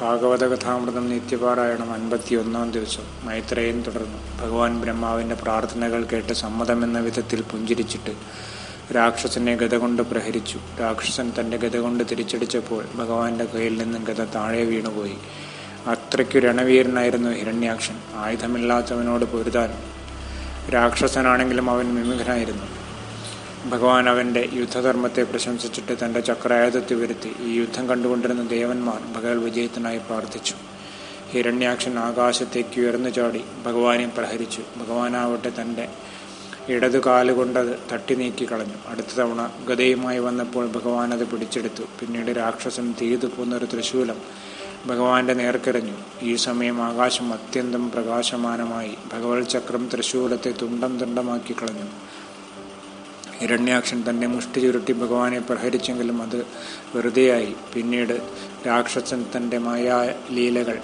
ഭാഗവത കഥാമൃതം നിത്യപാരായണം അൻപത്തിയൊന്നാം ദിവസം. മൈത്രേയൻ തുടർന്നു. ഭഗവാൻ ബ്രഹ്മാവിന്റെ പ്രാർത്ഥനകൾ കേട്ട് സമ്മതമെന്ന വിധത്തിൽ പുഞ്ചിരിച്ചിട്ട് രാക്ഷസനെ ഗത കൊണ്ട് പ്രഹരിച്ചു. രാക്ഷസൻ തന്റെ ഗത കൊണ്ട് തിരിച്ചടിച്ചപ്പോൾ ഭഗവാന്റെ കയ്യിൽ നിന്നും ഗത താഴെ വീണുപോയി. അത്രയ്ക്കു രണവീരനായിരുന്നു ഹിരണ്യാക്ഷൻ. ആയുധമില്ലാത്തവനോട് പൊരുതാൻ രാക്ഷസനാണെങ്കിലും അവൻ വിമുഖനായിരുന്നു. ഭഗവാൻ അവന്റെ യുദ്ധധർമ്മത്തെ പ്രശംസിച്ചിട്ട് തന്റെ ചക്രായുധത്തിൽ വരുത്തി ഈ യുദ്ധം കണ്ടുകൊണ്ടിരുന്ന ദേവന്മാർ ഭഗവത് വിജയത്തിനായി പ്രാർത്ഥിച്ചു. ഹിരണ്യാക്ഷൻ ആകാശത്തേക്ക് ഉയർന്നു ചാടി ഭഗവാനെ പ്രഹരിച്ചു. ഭഗവാനാവട്ടെ തന്റെ ഇടതു കാലുകൊണ്ടത് തട്ടി നീക്കി കളഞ്ഞു. അടുത്ത തവണ ഗതയുമായി വന്നപ്പോൾ ഭഗവാൻ അത് പിടിച്ചെടുത്തു. പിന്നീട് രാക്ഷസൻ തീതു പോന്നൊരു തൃശൂലം ഭഗവാന്റെ നേർക്കെറിഞ്ഞു ഈ സമയം ആകാശം അത്യന്തം പ്രകാശമാനമായി. ഭഗവത് ചക്രം തൃശൂലത്തെ തുണ്ടം തുണ്ടമാക്കി കളഞ്ഞു. ഹിരണ്യാക്ഷൻ തന്നെ മുഷ്ടി ചുരുട്ടി ഭഗവാനെ പ്രഹരിച്ചെങ്കിലും അത് വെറുതെയായി. പിന്നീട് രാക്ഷസൻ തന്റെ മായാ ലീലകൾ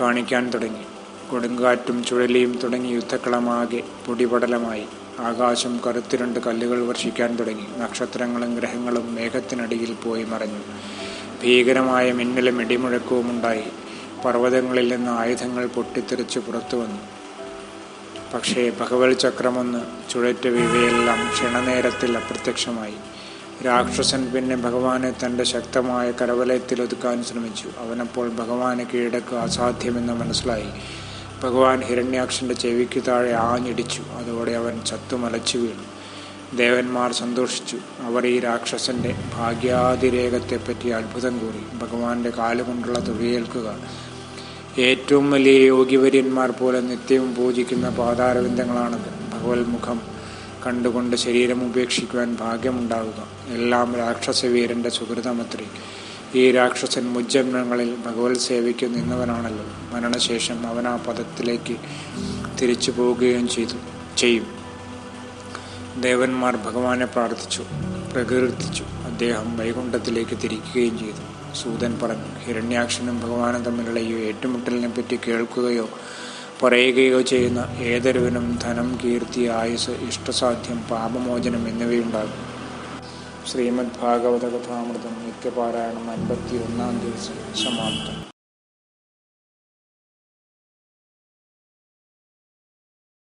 കാണിക്കാൻ തുടങ്ങി. കൊടുങ്കാറ്റും ചുഴലിയും തുടങ്ങി യുദ്ധക്കളമാകെ പൊടിപടലമായി. ആകാശം കറുത്തിരണ്ട് കല്ലുകൾ വർഷിക്കാൻ തുടങ്ങി. നക്ഷത്രങ്ങളും ഗ്രഹങ്ങളും മേഘത്തിനടിയിൽ പോയി മറഞ്ഞു. ഭീകരമായ മിന്നലും ഇടിമുഴക്കവും ഉണ്ടായി പർവതങ്ങളിൽ നിന്ന് ആയുധങ്ങൾ പൊട്ടിത്തെറിച്ച് പുറത്തു വന്നു. പക്ഷേ ഭഗവത് ചക്രമൊന്ന് ചുഴറ്റ വിവയെല്ലാം ക്ഷണനേരത്തിൽ അപ്രത്യക്ഷമായി. രാക്ഷസൻ പിന്നെ ഭഗവാനെ തന്റെ ശക്തമായ കരവലയത്തിൽ ഒതുക്കാൻ ശ്രമിച്ചു. അവനപ്പോൾ ഭഗവാനെ കീഴടക്കുക അസാധ്യമെന്ന് മനസ്സിലായി. ഭഗവാൻ ഹിരണ്യാക്ഷന്റെ ചെവിക്ക് താഴെ ആഞ്ഞിടിച്ചു. അതോടെ അവൻ ചത്തുമലച്ചു വീണു. ദേവന്മാർ സന്തോഷിച്ചു. അവർ ഈ രാക്ഷസന്റെ ഭാഗ്യാതിരേകത്തെപ്പറ്റി അത്ഭുതം കൂടി ഭഗവാന്റെ കാലുകൊണ്ടുള്ള തുകയേൽക്കുക ഏറ്റവും വലിയ യോഗിവര്യന്മാർ പോലെ നിത്യവും പൂജിക്കുന്ന പാതാരവിന്ദങ്ങളാണത് ഭഗവത് മുഖം കണ്ടുകൊണ്ട് ശരീരം ഉപേക്ഷിക്കുവാൻ ഭാഗ്യമുണ്ടാവുക എല്ലാം രാക്ഷസവീരന്റെ സുഹൃതമത്രി. ഈ രാക്ഷസൻ മുജ്ജന്മങ്ങളിൽ ഭഗവത് സേവയ്ക്ക് നിന്നവനാണല്ലോ. മരണശേഷം അവൻ ആ പദത്തിലേക്ക് തിരിച്ചു പോവുകയും ചെയ്തു ചെയ്യും. ദേവന്മാർ ഭഗവാനെ പ്രാർത്ഥിച്ചു പ്രകീർത്തിച്ചു. അദ്ദേഹം വൈകുണ്ഠത്തിലേക്ക് തിരിക്കുകയും ചെയ്തു. സൂതൻ പറഞ്ഞു ഹിരണ്യാക്ഷനും ഭഗവാനും തമ്മിലുള്ള ഈ ഏറ്റുമുട്ടലിനെ പറ്റി കേൾക്കുകയോ പറയുകയോ ചെയ്യുന്ന ഏതൊരുവനും ധനം കീർത്തി ആയുസ് ഇഷ്ടസാധ്യം പാപമോചനം എന്നിവയുണ്ടാകും. ശ്രീമദ് ഭാഗവത കഥാമൃതം നിത്യപാരായണം അൻപത്തി ഒന്നാം ദിവസം സമാപ്തം.